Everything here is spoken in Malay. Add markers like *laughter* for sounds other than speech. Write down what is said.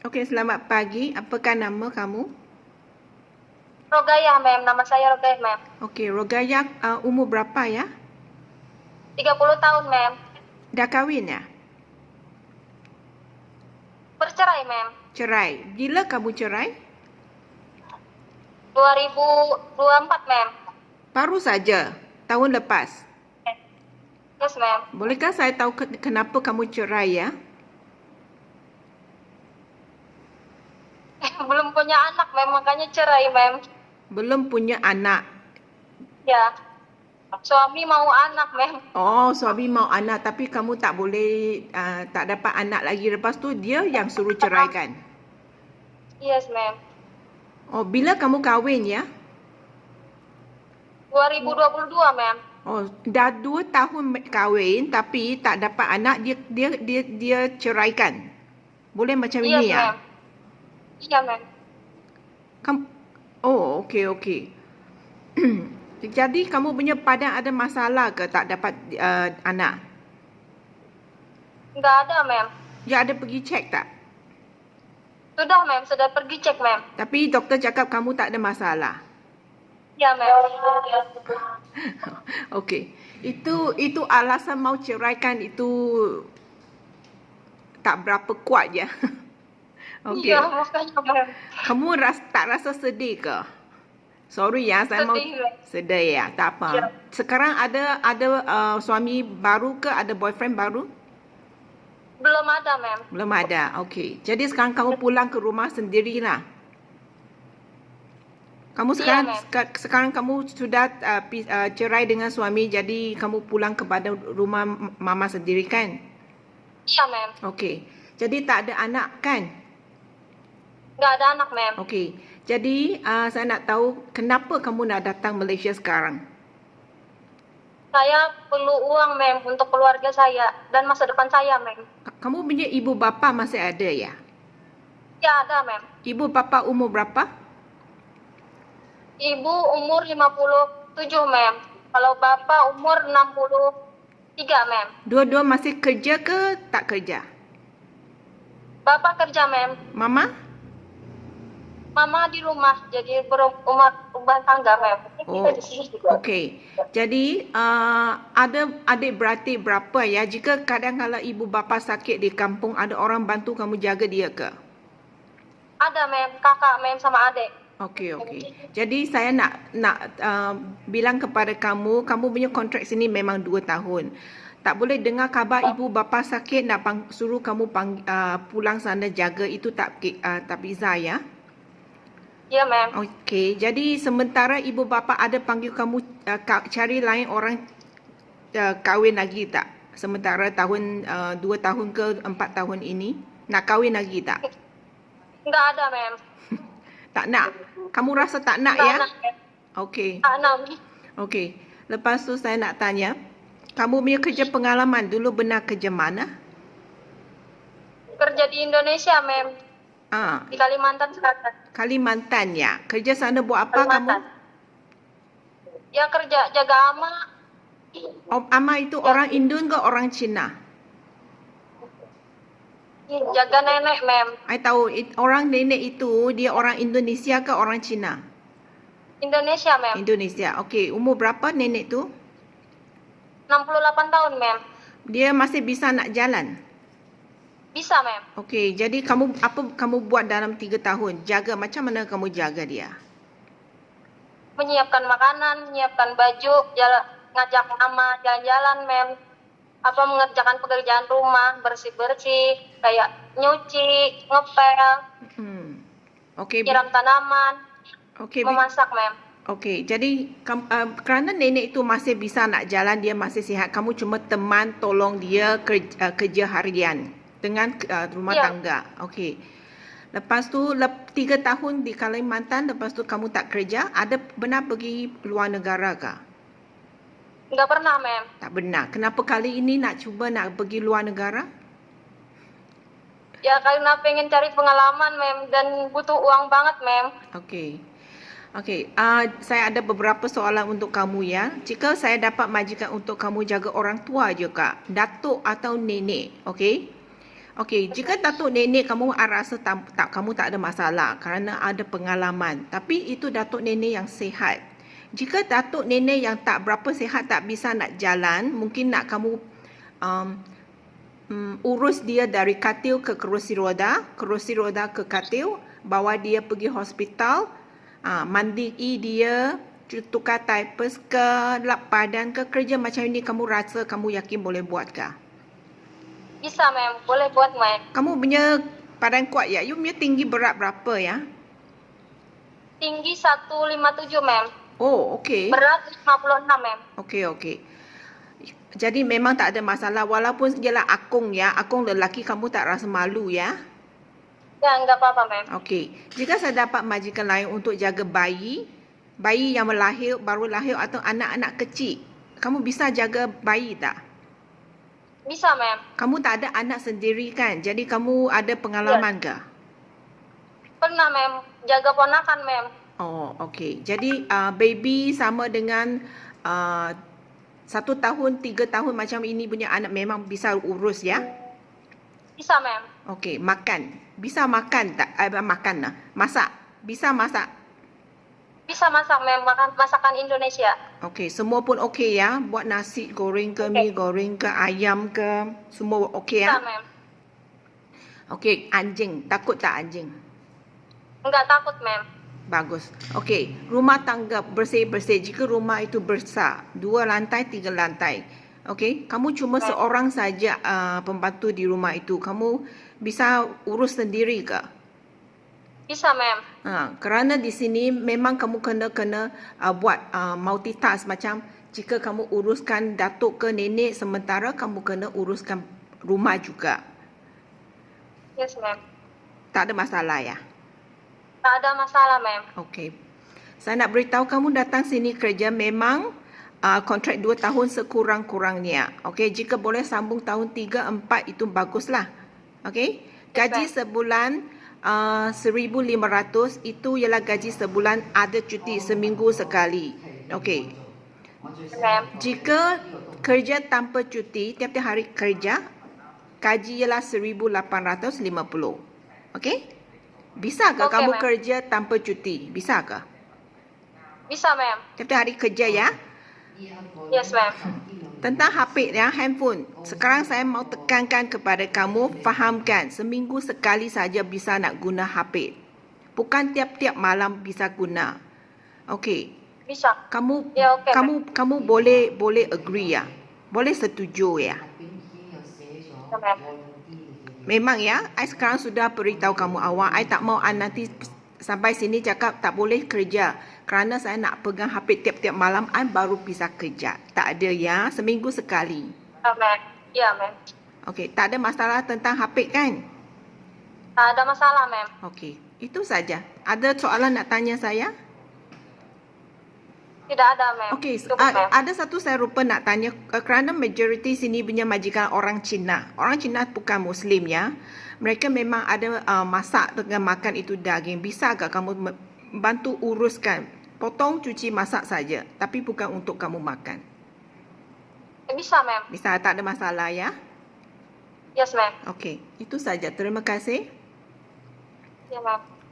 Okey, selamat pagi. Apakah nama kamu? Rogayah, ma'am. Nama saya Rogayah, ma'am. Okey, Rogaya uh, umur berapa ya? 30 tahun, ma'am. Dah kahwin ya? Bercerai, ma'am. Cerai. Bila kamu cerai? 2024, ma'am. Baru saja. Tahun lepas. Yes, ma'am. Bolehkah saya tahu ke- kenapa kamu cerai ya? Belum punya anak, ma'am. Makanya cerai, ma'am. Belum punya anak. Ya. Suami mau anak, ma'am. Oh, suami mau anak tapi kamu tak boleh uh, tak dapat anak lagi. Lepas tu dia yang suruh ceraikan. Yes, ma'am. Oh, bila kamu kahwin ya? 2022, ma'am. Oh, dah dua tahun kahwin tapi tak dapat anak dia dia dia dia ceraikan. Boleh macam Yes, ini ya? ma'am. Ma'am. Kamu Oh, okey okey. *clears throat* Jadi kamu punya padan ada masalah ke tak dapat uh, anak? Nggak ada, ma'am. Dia ada pergi cek tak? Sudah, ma'am. Sudah pergi cek, ma'am. Tapi doktor cakap kamu tak ada masalah. Ya, ma'am. *laughs* Okey. Itu itu alasan mau ceraikan itu tak berapa kuat je. *laughs* Okey. Ma'am. Kamu ras, tak rasa sedih ke? Sorry ya, saya mau Sedih, ya, tak apa. Ya. Sekarang ada ada uh, suami baru ke? Ada boyfriend baru? Belum ada, ma'am. Belum ada. Okey. Jadi sekarang kamu pulang ke rumah sendirilah. Kamu Iya, sekarang ma'am. seka- sekarang kamu sudah uh, pi- uh, cerai dengan suami jadi kamu pulang kepada rumah mama sendiri kan? Iya, ma'am. Okey. Jadi tak ada anak kan? Nggak ada anak, ma'am. Okey. Jadi uh, saya nak tahu kenapa kamu nak datang Malaysia sekarang? Saya perlu uang, ma'am, untuk keluarga saya dan masa depan saya, ma'am. Ka- Kamu punya ibu bapa masih ada ya? Ya, ada, ma'am. Ibu bapa umur berapa? Ibu umur 57, ma'am. Kalau bapak umur 63, ma'am. Dua-dua masih kerja ke tak kerja? Bapak kerja, ma'am. Mama? Mama di rumah, jadi berumah rumah tangga, ma'am. Oh, okey. Jadi uh, ada adik beradik berapa ya? Jika kadang kalau ibu bapa sakit di kampung, ada orang bantu kamu jaga dia ke? Ada, ma'am. Kakak, ma'am, sama adik. Okey, okey. Jadi saya nak nak uh, bilang kepada kamu, kamu punya kontrak sini memang dua tahun. Tak boleh dengar khabar ibu bapa sakit nak pang, suruh kamu pang, uh, pulang sana jaga itu tak uh, tak bisa ya. Ya, ma'am. Okey, jadi sementara ibu bapa ada panggil kamu uh, cari lain orang uh, kahwin lagi tak? Sementara tahun uh, dua tahun ke empat tahun ini nak kahwin lagi tak? Nggak ada, ma'am. *laughs* Tak nak. Kamu rasa tak nak Nggak ya? Okey. Nggak ada. Okey. Lepas tu saya nak tanya, kamu punya kerja pengalaman dulu benar kerja mana? Kerja di Indonesia, ma'am. Ah, Di Kalimantan Selatan. Kalimantan ya. Kerja sana buat apa Kalimantan. kamu? Ya, kerja jaga ama. Oh, ama itu orang Indon ke orang Cina? Jaga nenek, ma'am. I tahu it, orang nenek itu dia orang Indonesia ke orang Cina? Indonesia, ma'am. Indonesia. Okey, umur berapa nenek tu? 68 tahun, ma'am. Dia masih bisa nak jalan. Bisa, ma'am. Okey, jadi kamu apa kamu buat dalam tiga tahun? Jaga macam mana kamu jaga dia? Menyiapkan makanan, menyiapkan baju, jalan, ngajak ama jalan-jalan, ma'am. Apa mengerjakan pekerjaan rumah, bersih-bersih, kayak nyuci, ngepel, Hmm. Okey. nyiram tanaman, Okey. memasak, ma'am. Okey, jadi kam, uh, kerana nenek itu masih bisa nak jalan, dia masih sihat, kamu cuma teman tolong dia kerja, uh, kerja harian dengan uh, rumah Ya. tangga. Okey. Lepas tu lep, tiga tahun di Kalimantan, lepas tu kamu tak kerja, ada benar pergi luar negara ke? Nggak pernah, ma'am. Tak benar. Kenapa kali ini nak cuba nak pergi luar negara? Ya, karena pengen cari pengalaman, ma'am. Dan butuh uang banget, ma'am. Okey. Okey, uh, saya ada beberapa soalan untuk kamu ya. Jika saya dapat majikan untuk kamu jaga orang tua juga, datuk atau nenek, okey? Okey, jika datuk nenek kamu rasa tak, tak kamu tak ada masalah kerana ada pengalaman, tapi itu datuk nenek yang sihat. Jika datuk nenek yang tak berapa sihat tak bisa nak jalan, mungkin nak kamu um, um, urus dia dari katil ke kerusi roda, kerusi roda ke katil, bawa dia pergi hospital, uh, mandi dia, tukar diapers ke, lap badan ke, kerja macam ini kamu rasa kamu yakin boleh buat ke? Bisa, ma'am. Boleh buat, ma'am. Kamu punya badan kuat ya? You punya tinggi berat berapa ya? Tinggi 157, ma'am. Oh, okey. Berat 56, ma'am. Okey, okey. Jadi memang tak ada masalah walaupun ialah akung ya, akung lelaki kamu tak rasa malu ya. Ya, enggak apa-apa, ma'am. Okey. Jika saya dapat majikan lain untuk jaga bayi, bayi yang melahir, baru lahir atau anak-anak kecil, kamu bisa jaga bayi tak? Bisa, ma'am. Kamu tak ada anak sendiri kan? Jadi kamu ada pengalaman ke? Pernah, ma'am. Jaga ponakan, ma'am. Oh, okey. Jadi uh, baby sama dengan uh, satu tahun, tiga tahun macam ini punya anak memang bisa urus ya? Bisa, ma'am. Okey, makan. Bisa makan tak? Eh, makan lah. Masak. Bisa masak. Bisa masak, ma'am. Makan masakan Indonesia. Okey, semua pun okey ya? Buat nasi goreng ke, mi goreng ke, ayam ke, semua okey ya? ma'am. Okey, anjing. Takut tak anjing? Enggak takut, ma'am. Bagus. Okey, rumah tangga bersih-bersih. Jika rumah itu besar, dua lantai, tiga lantai. Okey, kamu cuma seorang saja uh, pembantu di rumah itu. Kamu bisa urus sendiri ke? Bisa, ma'am. Ha, kerana di sini memang kamu kena kena uh, buat uh, multitask macam jika kamu uruskan datuk ke nenek sementara kamu kena uruskan rumah juga. Yes, ma'am. Tak ada masalah ya? Tak ada masalah, ma'am. Okey. Saya nak beritahu kamu datang sini kerja memang uh, kontrak 2 tahun sekurang-kurangnya. Okey, jika boleh sambung tahun 3 4 itu baguslah. Okey. Gaji sebulan uh, 1500 itu ialah gaji sebulan ada cuti seminggu sekali. Okey. Jika kerja tanpa cuti tiap-tiap hari kerja gaji ialah 1850. Okey? Bisa ke Okey, kamu ma'am. kerja tanpa cuti? Bisa ke? Bisa, ma'am. Tiap-tiap hari kerja ya. Yes, ma'am. Tentang HP ya, handphone. Sekarang saya mau tekankan kepada kamu, fahamkan seminggu sekali saja bisa nak guna HP. Bukan tiap-tiap malam bisa guna. Okey. Bisa. Kamu Ya, okey, kamu kamu boleh boleh agree ya. Boleh setuju ya. Memang ya, I sekarang sudah beritahu kamu awal, I tak mau I nanti sampai sini cakap tak boleh kerja. Kerana saya nak pegang HP tiap-tiap malam, I baru bisa kerja. Tak ada ya, seminggu sekali. Ya, ma'am. Ya, ma'am. Okey, tak ada masalah tentang HP kan? Tak ada masalah, ma'am. Okey, itu saja. Ada soalan nak tanya saya? Tidak ada, ma'am. Okey, Cukup, ma'am. ada satu saya lupa nak tanya uh, kerana majoriti sini punya majikan orang Cina. Orang Cina bukan Muslim ya. Mereka memang ada uh, masak dengan makan itu daging. Bisa ke kamu bantu uruskan? Potong, cuci, masak saja. Tapi bukan untuk kamu makan. Eh, Bisa, ma'am. Bisa, tak ada masalah ya? Yes, ma'am. Okey, itu saja. Terima kasih. Ya, ma'am.